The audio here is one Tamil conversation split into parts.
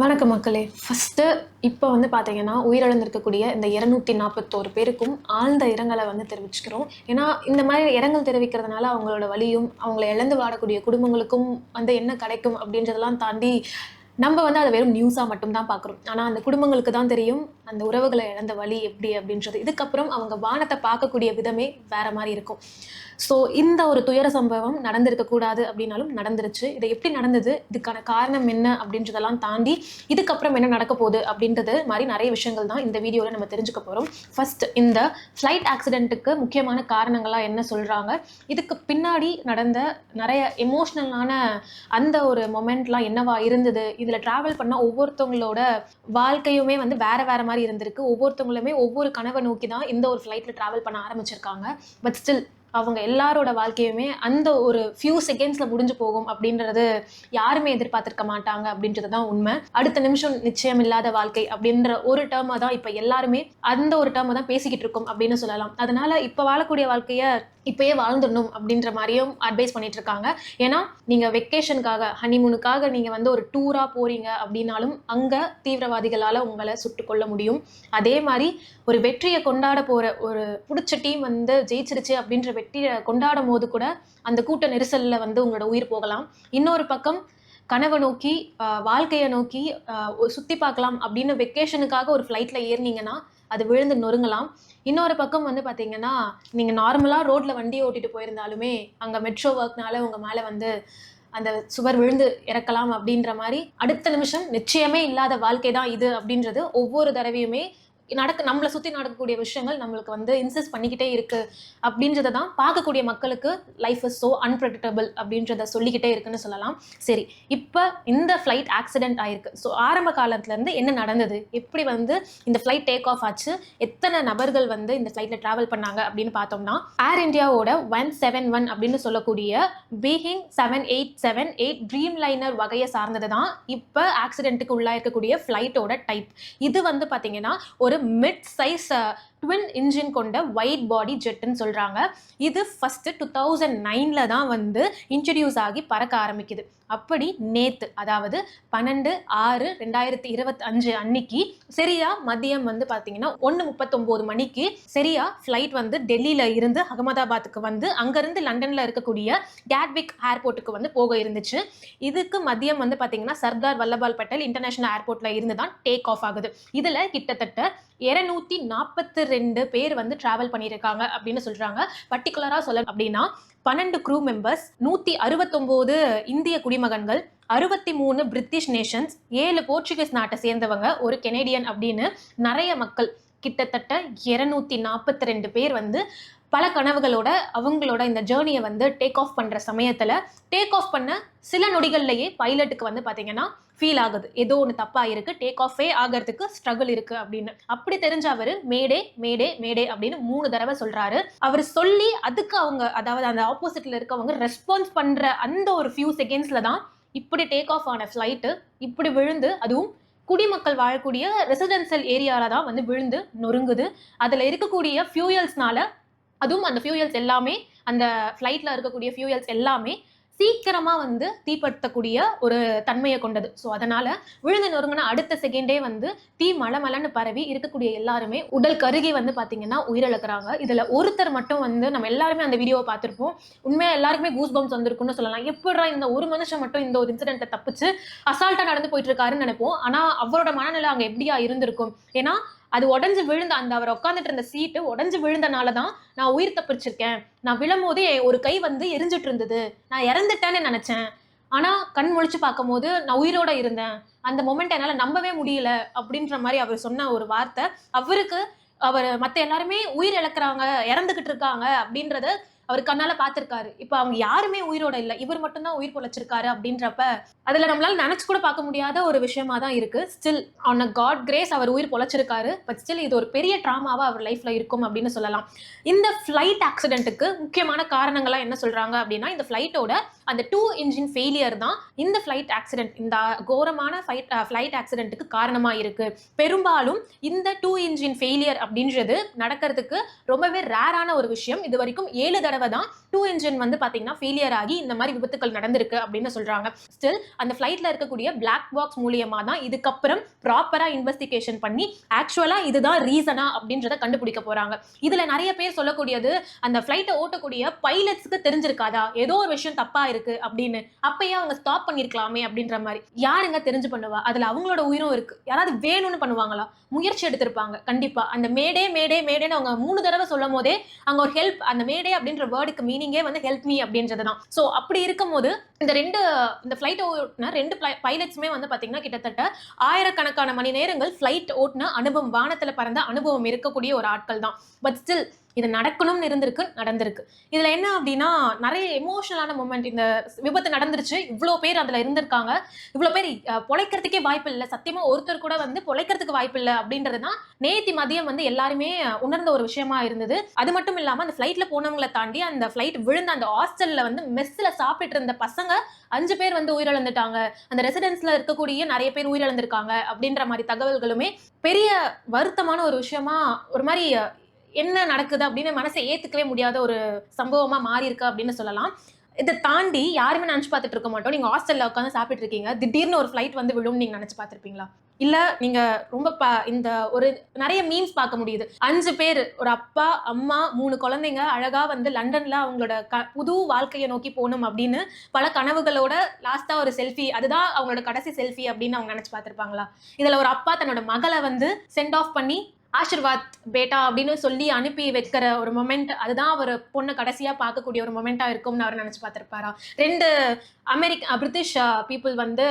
வணக்கம் மக்களே. ஃபஸ்ட்டு இப்போ வந்து பார்த்தீங்கன்னா உயிரிழந்திருக்கக்கூடிய இந்த இரநூத்தி நாற்பத்தோரு பேருக்கும் ஆழ்ந்த இரங்கலை வந்து தெரிவிச்சுக்கிறோம். ஏன்னா இந்த மாதிரி இரங்கல் தெரிவிக்கிறதுனால அவங்களோட வழியும் அவங்களை இழந்து வாடக்கூடிய குடும்பங்களுக்கும் வந்து என்ன கிடைக்கும் அப்படின்றதெல்லாம் தாண்டி நம்ம வந்து அதை வெறும் நியூஸாக மட்டும்தான் பார்க்குறோம். ஆனால் அந்த குடும்பங்களுக்கு தான் தெரியும் அந்த உறவுகளை இழந்த வழி எப்படி அப்படின்றது. இதுக்கப்புறம் அவங்க வானத்தை பார்க்கக்கூடிய விதமே வேற மாதிரி இருக்கும். ஸோ இந்த ஒரு துயர சம்பவம் நடந்திருக்கக்கூடாது அப்படின்னாலும் நடந்துருச்சு. இது எப்படி நடந்தது? இதுக்கான காரணம் என்ன அப்படின்றதெல்லாம் தாண்டி இதுக்கப்புறம் என்ன நடக்க போகுது அப்படின்றது மாதிரி நிறைய விஷயங்கள் தான் இந்த வீடியோவில் நம்ம தெரிஞ்சுக்க போகிறோம் ஃபர்ஸ்ட் இந்த ஃப்ளைட் ஆக்சிடென்ட்டுக்கு முக்கியமான காரணங்களாக என்ன சொல்கிறாங்க இதுக்கு பின்னாடி நடந்த நிறைய எமோஷ்னலான அந்த ஒரு மொமெண்ட்லாம் என்னவா இருந்தது? இதில் ட்ராவல் பண்ண ஒவ்வொருத்தவங்களோட வாழ்க்கையுமே வந்து வேற வேற மாதிரி இருந்திருக்கு. ஒவ்வொருத்தவங்களுமே ஒவ்வொரு கனவை நோக்கி தான் இந்த ஒரு ஃப்ளைட்டில் ட்ராவல் பண்ண ஆரம்பிச்சிருக்காங்க. பட் ஸ்டில் அவங்க எல்லாரோட வாழ்க்கையுமே அந்த ஒரு ஃபியூ செகண்ட்ஸில் முடிஞ்சு போகும் அப்படின்றது யாருமே எதிர்பார்த்திருக்க மாட்டாங்க அப்படின்றது தான் உண்மை. அடுத்த நிமிஷம் நிச்சயம் இல்லாத வாழ்க்கை அப்படின்ற ஒரு டேர்மை தான் இப்போ எல்லாருமே அந்த ஒரு டேர்மை தான் பேசிக்கிட்டு இருக்கோம் அப்படின்னு சொல்லலாம். அதனால இப்போ வாழக்கூடிய வாழ்க்கையை இப்பயே வாழ்ந்துடணும் அப்படின்ற மாதிரியும் அட்வைஸ் பண்ணிட்டு இருக்காங்க ஏன்னா நீங்கள் வெக்கேஷனுக்காக ஹனிமூனுக்காக நீங்கள் வந்து ஒரு டூராக போறீங்க அப்படின்னாலும் அங்கே தீவிரவாதிகளால் உங்களை சுட்டு கொள்ள முடியும். அதே மாதிரி ஒரு வெற்றியை கொண்டாட போகிற ஒரு பிடிச்ச டீம் வந்து ஜெயிச்சிருச்சு அப்படின்ற வெற்றியை கொண்டாடும் போது கூட அந்த கூட்ட நெரிசலில் வந்து உங்களோட உயிர் போகலாம். இன்னொரு பக்கம் கனவை நோக்கி வாழ்க்கையை நோக்கி சுற்றி சுத்தி பார்க்கலாம் அப்படின்னு வெக்கேஷனுக்காக ஒரு ஃப்ளைட்ல ஏறினீங்கன்னா அது விழுந்து நொறுங்கலாம். இன்னொரு பக்கம் வந்து பார்த்தீங்கன்னா நீங்கள் நார்மலாக ரோட்டில் வண்டியை ஓட்டிட்டு போயிருந்தாலுமே அங்கே மெட்ரோ ஒர்க்னால உங்கள் மேலே வந்து அந்த சுவர் விழுந்து இறக்கலாம் அப்படின்ற மாதிரி அடுத்த நிமிஷம் நிச்சயமே இல்லாத வாழ்க்கை தான் இது அப்படின்றது ஒவ்வொரு தடவையுமே நடக்க நம்மளை சுற்றி நடக்கக்கூடிய விஷயங்கள் நம்மளுக்கு வந்து இன்சிஸ்ட் பண்ணிக்கிட்டே இருக்கு. அப்படின்றத தான் பார்க்கக்கூடிய மக்களுக்கு லைஃப் இஸ் ஸோ அன்பிரடிக்டபிள் அப்படின்றத சொல்லிக்கிட்டே இருக்குன்னு சொல்லலாம். சரி இப்போ இந்த ஃப்ளைட் ஆக்சிடென்ட் ஆயிருக்கு. ஸோ ஆரம்ப காலத்துலேருந்து என்ன நடந்தது? எப்படி வந்து இந்த ஃப்ளைட் டேக் ஆஃப் ஆச்சு? எத்தனை நபர்கள் வந்து இந்த ஃப்ளைட்டில் ட்ராவல் பண்ணாங்க அப்படின்னு பார்த்தோம்னா ஏர் இந்தியாவோட ஒன் செவன் ஒன் அப்படின்னு சொல்லக்கூடிய Boeing seven eight seven eight dreamliner வகையை சார்ந்தது தான் இப்போ ஆக்சிடென்ட்டுக்கு உள்ளாயிருக்கக்கூடிய ஃப்ளைட்டோட டைப் இது வந்து பார்த்தீங்கன்னா ஒரு மிட் சைஸ் ட்வின் இன்ஜின் கொண்ட ஒயிட் பாடி ஜெட்டுன்னு சொல்கிறாங்க இது ஃபஸ்ட்டு டூ தௌசண்ட் நைனில் தான் வந்து இன்ட்ரடியூஸ் ஆகி பறக்க ஆரம்பிக்குது. அப்படி நேத்து அதாவது பன்னெண்டு ஆறு ரெண்டாயிரத்தி இருபத்தஞ்சு அன்னைக்கு சரியா மதியம் வந்து பார்த்தீங்கன்னா ஒன்று முப்பத்தொம்போது மணிக்கு சரியா ஃப்ளைட் வந்து டெல்லியில் இருந்து அகமதாபாத்துக்கு வந்து அங்கேருந்து லண்டனில் இருக்கக்கூடிய கேட்விக் ஏர்போர்ட்டுக்கு வந்து போக இருந்துச்சு. இதுக்கு மதியம் வந்து பார்த்தீங்கன்னா சர்தார் வல்லபால் பட்டேல் இன்டர்நேஷனல் ஏர்போர்ட்டில் இருந்து தான் டேக் ஆஃப் ஆகுது. இதில் கிட்டத்தட்ட இருநூத்தி நாற்பத்தி ரெண்டு பேர் வந்து டிராவல் பண்ணியிருக்காங்க அப்படின்னு சொல்றாங்க. பர்டிகுலரா சொல்ல அப்படின்னா பன்னெண்டு க்ரூ மெம்பர்ஸ் நூத்தி அறுபத்தொம்போது இந்திய குடிமகன்கள் அறுபத்தி மூணு பிரிட்டிஷ் நேஷன்ஸ் ஏழு போர்ச்சுகீஸ் நாட்டை சேர்ந்தவங்க ஒரு கெனேடியன் அப்படின்னு நிறைய மக்கள். கிட்டத்தட்ட இருநூத்தி நாற்பத்தி ரெண்டு பேர் வந்து பல கனவுகளோட அவங்களோட இந்த ஜேர்னியை வந்து டேக் ஆஃப் பண்ணுற சமயத்தில் டேக் ஆஃப் பண்ண சில நொடிகள்லையே பைலட்டுக்கு வந்து பார்த்தீங்கன்னா ஃபீல் ஆகுது. ஏதோ ஒன்று தப்பாக இருக்குது டேக் ஆஃபே ஆகிறதுக்கு ஸ்ட்ரகிள் இருக்குது அப்படின்னு. அப்படி தெரிஞ்ச அவர் மேடே மேடே மேடே அப்படின்னு மூணு தடவை சொல்கிறாரு அவர் சொல்லி அதுக்கு அவங்க அதாவது அந்த ஆப்போசிட்டில் இருக்கவங்க ரெஸ்பான்ஸ் பண்ணுற அந்த ஒரு ஃபியூ செகண்ட்ஸில் தான் இப்படி டேக் ஆஃப் ஆன ஃப்ளைட்டு இப்படி விழுந்து அதுவும் குடிமக்கள் வாழக்கூடிய ரெசிடென்சியல் ஏரியாவில் தான் வந்து விழுந்து நொறுங்குது. அதில் இருக்கக்கூடிய ஃபியூயல்ஸ்னால அதுவும் அந்த ஃபியூயல்ஸ் எல்லாமே அந்த ஃப்ளைட்டில் இருக்கக்கூடிய ஃபியூயல்ஸ் எல்லாமே சீக்கிரமாக வந்து தீப்படுத்தக்கூடிய ஒரு தன்மையை கொண்டது. ஸோ அதனால் விழுந்து நொறுங்கின அடுத்த செகண்டே வந்து தீ மலை மலைன்னு பரவி இருக்கக்கூடிய எல்லாருமே உடல் கருகி வந்து பார்த்தீங்கன்னா உயிரிழக்கிறாங்க. இதில் ஒருத்தர் மட்டும் வந்து நம்ம எல்லாருமே அந்த வீடியோவை பார்த்துருப்போம். உண்மையாக எல்லாருக்குமே கூஸ் பம்ஸ் வந்திருக்குன்னு சொல்லலாம். எப்படா இந்த ஒரு மனுஷன் மட்டும் இந்த ஒரு இன்சிடென்ட்டை தப்பிச்சு அசால்ட்டாக நடந்து போயிட்டு இருக்காருன்னு நினைப்போம். ஆனால் அவரோட மனநிலை அங்கே எப்படியா இருந்திருக்கும்? ஏன்னா அது உடஞ்சு விழுந்த அந்த அவர் உட்காந்துட்டு இருந்த சீட்டு உடஞ்சு விழுந்தனால தான் நான் உயிர் தப்பிச்சிருக்கேன். நான் விழும்போதே ஒரு கை வந்து எரிஞ்சிட்டு இருந்தது. நான் இறந்துட்டேன்னு நினைச்சேன். ஆனால் கண் முழிச்சு பார்க்கும்போது நான் உயிரோட இருந்தேன். அந்த மொமெண்ட் என்னால் நம்பவே முடியல அப்படின்ற மாதிரி அவர் சொன்ன ஒரு வார்த்தை. அவருக்கு அவர் மற்ற எல்லாருமே உயிர் இழக்கிறாங்க இறந்துகிட்டு இருக்காங்க அப்படின்றத அவர் கண்ணால பாத்திருக்காரு. இப்போ அவங்க யாருமே உயிரோட இல்லை. இவர் மட்டும்தான் உயிர் பொழைச்சிருக்காரு அப்படின்றப்ப அதுல நம்மளால நினைச்சு கூட பார்க்க முடியாத ஒரு விஷயமா தான் இருக்கு. Still on a God grace அவர் உயிர் பொழைச்சிருக்காரு. பட் ஸ்டில் இது ஒரு பெரிய ட்ராமாவா அவர் லைஃப்ல இருக்கும் அப்படின்னு சொல்லலாம். இந்த ஃப்ளைட் ஆக்சிடென்ட்டுக்கு முக்கியமான காரணங்கள்லாம் என்ன சொல்றாங்க அப்படின்னா இந்த ஃப்ளைட்டோட அந்த டூ இன்ஜின் ஃபெயிலியர் தான் இந்த ஃப்ளைட் ஆக்சிடென்ட் இந்த கோரமான ஃபைட் ஃப்ளைட் ஆக்சிடென்ட்டுக்கு காரணமா இருக்கு. பெரும்பாலும் இந்த டூ இன்ஜின் ஃபெயிலியர் அப்படின்றது நடக்கிறதுக்கு ரொம்பவே ரேரான ஒரு விஷயம். இது வரைக்கும் ஏழு தடவை தடவை தான் டூ இன்ஜின் வந்து பார்த்தீங்கன்னா ஃபெயிலியர் ஆகி இந்த மாதிரி விபத்துக்கள் நடந்திருக்கு அப்படின்னு சொல்கிறாங்க ஸ்டில் அந்த ஃப்ளைட்டில் இருக்கக்கூடிய பிளாக் பாக்ஸ் மூலியமாக தான் இதுக்கப்புறம் ப்ராப்பராக இன்வெஸ்டிகேஷன் பண்ணி ஆக்சுவலாக இதுதான் ரீசனா அப்படின்றத கண்டுபிடிக்க போகிறாங்க இதில் நிறைய பேர் சொல்லக்கூடியது அந்த ஃப்ளைட்டை ஓட்டக்கூடிய பைலட்ஸுக்கு தெரிஞ்சிருக்காதா? ஏதோ ஒரு விஷயம் தப்பாக இருக்குது அப்படின்னு. அப்பயே அவங்க ஸ்டாப் பண்ணியிருக்கலாமே அப்படின்ற மாதிரி. யாருங்க தெரிஞ்சு பண்ணுவா? அதில் அவங்களோட உயிரும் இருக்குது யாராவது வேணும்னு பண்ணுவாங்களா? முயற்சி எடுத்திருப்பாங்க கண்டிப்பாக அந்த மேடே மேடே மேடேன்னு அவங்க மூணு தடவை சொல்லும் போதே அங்கே ஒரு ஹெல்ப் அந்த மேடே அப்படின்ற வேர்டுக்கு மீனிங்கே வந்து ஹெல்ப் மீ அப்படின்றது தான் ஸோ அப்படி இருக்கும்போது இந்த ரெண்டு இந்த ஃப்ளைட் ஓட்டுன ரெண்டு பைலட்ஸுமே வந்து பாத்தீங்கன்னா கிட்டத்தட்ட ஆயிரக்கணக்கான மணி நேரங்கள் ஃப்ளைட் ஓட்டுன அனுபவம் வானத்துல பறந்த அனுபவம் இருக்கக்கூடிய ஒரு ஆட்கள் தான் பட் ஸ்டில் இது நடக்கணும்னு இருந்திருக்கு நடந்திருக்கு. இதுல என்ன அப்படின்னா நிறைய எமோஷனலான மூமெண்ட் இந்த விபத்து நடந்துருச்சு இவ்வளோ பேர் அதுல இருந்திருக்காங்க. இவ்வளோ பேர் பொழைக்கிறதுக்கே வாய்ப்பு இல்லை. சத்தியமா ஒருத்தர் கூட வந்து பொழைக்கிறதுக்கு வாய்ப்பு இல்லை அப்படின்றது தான் நேத்தி மதியம் வந்து எல்லாருமே உணர்ந்த ஒரு விஷயமா இருந்தது. அது மட்டும் இல்லாம அந்த ஃபிளைட்ல போனவங்களை தாண்டி அந்த ஃபிளைட் விழுந்த அந்த ஹாஸ்டல்ல வந்து மெஸ்ல சாப்பிட்டு இருந்த பசங்க அஞ்சு பேர் வந்து உயிரிழந்துட்டாங்க. அந்த ரெசிடென்ஸ்ல இருக்கக்கூடிய நிறைய பேர் உயிரிழந்திருக்காங்க அப்படின்ற மாதிரி தகவல்களுமே பெரிய வருத்தமான ஒரு விஷயமா ஒரு மாதிரி என்ன நடக்குது அப்படின்னு மனசை ஏத்துக்கவே முடியாத ஒரு சம்பவமா மாறி இருக்கு அப்படின்னு சொல்லலாம். இதை தாண்டி யாருமே நினைச்சு பார்த்துட்டு இருக்க மாட்டோம். நீங்க ஹாஸ்டல்ல உட்காந்து சாப்பிட்டு இருக்கீங்க. திடீர்னு ஒரு ஃபிளைட் வந்து விழும் நீங்க நினைச்சு பார்த்துருப்பீங்களா? இல்ல நீங்க ரொம்ப ப இந்த ஒரு நிறைய மீம்ஸ் பார்க்க முடியுது. அஞ்சு பேர் ஒரு அப்பா அம்மா மூணு குழந்தைங்க அழகா வந்து லண்டன்ல அவங்களோட க புது வாழ்க்கையை நோக்கி போகணும் அப்படின்னு பல கனவுகளோட லாஸ்டா ஒரு செல்ஃபி அதுதான் அவங்களோட கடைசி செல்ஃபி அப்படின்னு அவங்க நினைச்சு பார்த்திருப்பாங்களா? இதுல ஒரு அப்பா தன்னோட மகளை வந்து சென்ட் ஆஃப் பண்ணி ஆஷிர்வாத் பேட்டா அப்படின்னு சொல்லி அனுப்பி வைக்கிற ஒரு மொமெண்ட் அதுதான் அவர் பொண்ணை கடைசியாக பார்க்கக்கூடிய ஒரு மொமெண்ட்டாக இருக்கும்னு அவர் நினச்சி பார்த்துருப்பாரா? ரெண்டு அமெரிக்க பிரிட்டிஷ் பீப்புள் வந்து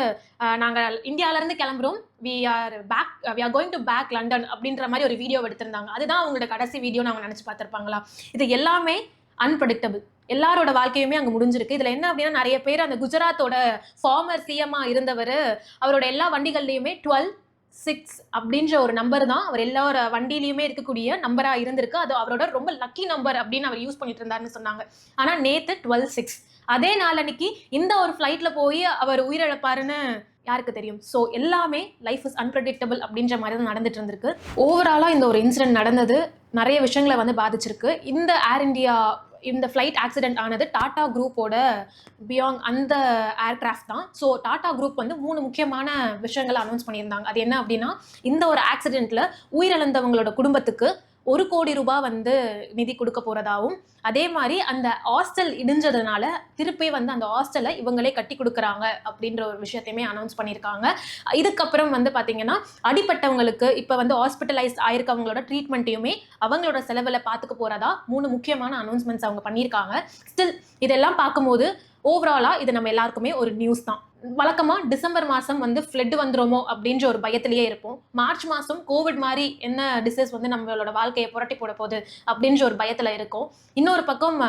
நாங்கள் இந்தியாவிலேருந்து கிளம்புறோம். We are back we are going to back London அப்படின்ற மாதிரி ஒரு வீடியோ எடுத்திருந்தாங்க. அதுதான் அவங்களோட கடைசி வீடியோ அவங்க நினச்சி பார்த்துருப்பாங்களா? இது எல்லாமே அன்பிரடிக்டபிள் எல்லாரோட வாழ்க்கையுமே அங்கே முடிஞ்சிருக்கு. இதில் என்ன அப்படின்னா நிறைய பேர் அந்த குஜராத்தோட ஃபார்மர் சிஎம்மாக இருந்தவர் அவரோட எல்லா வண்டிகள்லையுமே டுவெல் சிக்ஸ் அப்படின்ற ஒரு நம்பர் தான். அவர் எல்லாரோட வண்டியிலையுமே இருக்கக்கூடிய நம்பராக இருந்திருக்கு. அது அவரோட ரொம்ப லக்கி நம்பர் அப்படின்னு அவர் யூஸ் பண்ணிட்டு இருந்தாருன்னு சொன்னாங்க. ஆனால் நேத்து டுவெல் சிக்ஸ் அதே நாளன்னைக்கு இந்த ஒரு ஃப்ளைட்டில் போய் அவர் உயிரிழப்பாருன்னு யாருக்கு தெரியும்? ஸோ எல்லாமே லைஃப் இஸ் அன்பிரடிக்டபிள் அப்படின்ற மாதிரி தான் நடந்துட்டு இருந்திருக்கு. ஓவராலாக இந்த ஒரு இன்சிடென்ட் நடந்தது. நிறைய விஷயங்களை வந்து பாதிச்சிருக்கு. இந்த ஏர் இந்தியா இந்த ஃப்ளைட் ஆக்சிடென்ட் ஆனது டாடா குரூப்போட பியாங் அந்த ஏர்கிராஃப்ட் தான். ஸோ டாடா குரூப் வந்து மூணு முக்கியமான விஷயங்களை அனௌன்ஸ் பண்ணியிருந்தாங்க. அது என்ன அப்படின்னா இந்த ஒரு ஆக்சிடென்ட்ல உயிரிழந்தவங்களோட குடும்பத்துக்கு ஒரு கோடி ரூபாய் வந்து நிதி கொடுக்க போறதாவும் அதே மாதிரி அந்த ஹாஸ்டல் இடிஞ்சதுனால திருப்பி வந்து அந்த ஹாஸ்டலை இவங்களே கட்டி கொடுக்குறாங்க அப்படின்ற ஒரு விஷயத்தையுமே அனௌன்ஸ் பண்ணியிருக்காங்க. இதுக்கப்புறம் வந்து பார்த்தீங்கன்னா அடிப்பட்டவங்களுக்கு இப்போ வந்து ஹாஸ்பிட்டலைஸ் ஆயிருக்கவங்களோட ட்ரீட்மெண்ட்டையுமே அவங்களோட செலவில் பார்த்துக்க போறதா மூணு முக்கியமான அனௌன்ஸ்மெண்ட்ஸ் அவங்க பண்ணியிருக்காங்க. ஸ்டில் இதெல்லாம் பார்க்கும்போது ஓவராலாக இது நம்ம எல்லாருக்குமே ஒரு நியூஸ் தான். வழக்கமாக டிசம்பர் மாதம் வந்து ஃப்ளட் வந்துடுமோ அப்படின்ற ஒரு பயத்திலேயே இருப்போம். மார்ச் மாதம் கோவிட் மாதிரி என்ன டிசீஸ் வந்து நம்மளோட வாழ்க்கையை புரட்டி போட போகுது அப்படின்ற ஒரு பயத்தில் இருக்கும். இன்னொரு பக்கம்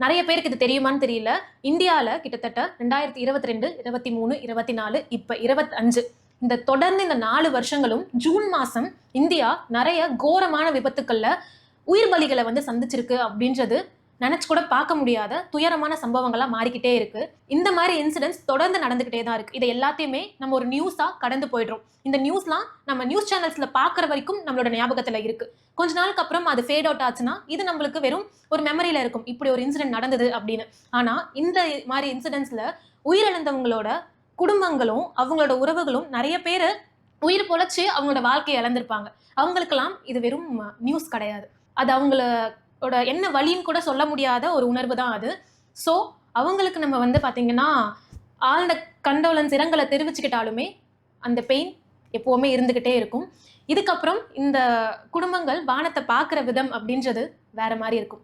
நிறைய பேருக்கு இது தெரியுமான்னு தெரியல. இந்தியாவில் கிட்டத்தட்ட ரெண்டாயிரத்தி இருபத்தி ரெண்டு இருபத்தி மூணு இருபத்தி நாலு இப்போ இருபத்தஞ்சு இந்த தொடர்ந்து இந்த நாலு வருஷங்களும் ஜூன் மாதம் இந்தியா நிறைய கோரமான விபத்துக்களில் உயிர் பலிகளை வந்து சந்திச்சிருக்கு அப்படின்றது நினைச்சு கூட பார்க்க முடியாத துயரமான சம்பவங்களா மாறிக்கிட்டே இருக்கு. இந்த மாதிரி இன்சிடென்ட்ஸ் தொடர்ந்து நடந்துகிட்டே தான் இருக்கு. இதை எல்லாத்தையுமே நம்ம ஒரு நியூஸா கடந்து போயிடுறோம். இந்த நியூஸ்லாம் நம்ம நியூஸ் சேனல்ஸ்ல பார்க்குற வரைக்கும் நம்மளோட ஞாபகத்துல இருக்கு. கொஞ்ச நாளுக்கு அப்புறம் அது ஃபேட் அவுட் ஆச்சுன்னா இது நம்மளுக்கு வெறும் ஒரு மெமரியில இருக்கும். இப்படி ஒரு இன்சிடென்ட் நடந்தது அப்படின்னு. ஆனா இந்த மாதிரி இன்சிடென்ட்ஸ்ல உயிரிழந்தவங்களோட குடும்பங்களும் அவங்களோட உறவுகளும் நிறைய பேர் உயிர் பொழைச்சு அவங்களோட வாழ்க்கையை இழந்திருப்பாங்க. அவங்களுக்கெல்லாம் இது வெறும் நியூஸ் கிடையாது. அது அவங்கள என்ன வழின்னு கூட சொல்ல முடியாத ஒரு உணர்வு தான் அது. ஸோ அவங்களுக்கு நம்ம வந்து பார்த்தீங்கன்னா ஆழ்ந்த கண்டோலன்ஸ் இரங்கலை தெரிவிச்சுக்கிட்டாலுமே அந்த பெயின் எப்போவுமே இருந்துக்கிட்டே இருக்கும். இதுக்கப்புறம் இந்த குடும்பங்கள் வானத்தை பார்க்குற விதம் அப்படின்றது வேற மாதிரி இருக்கும்.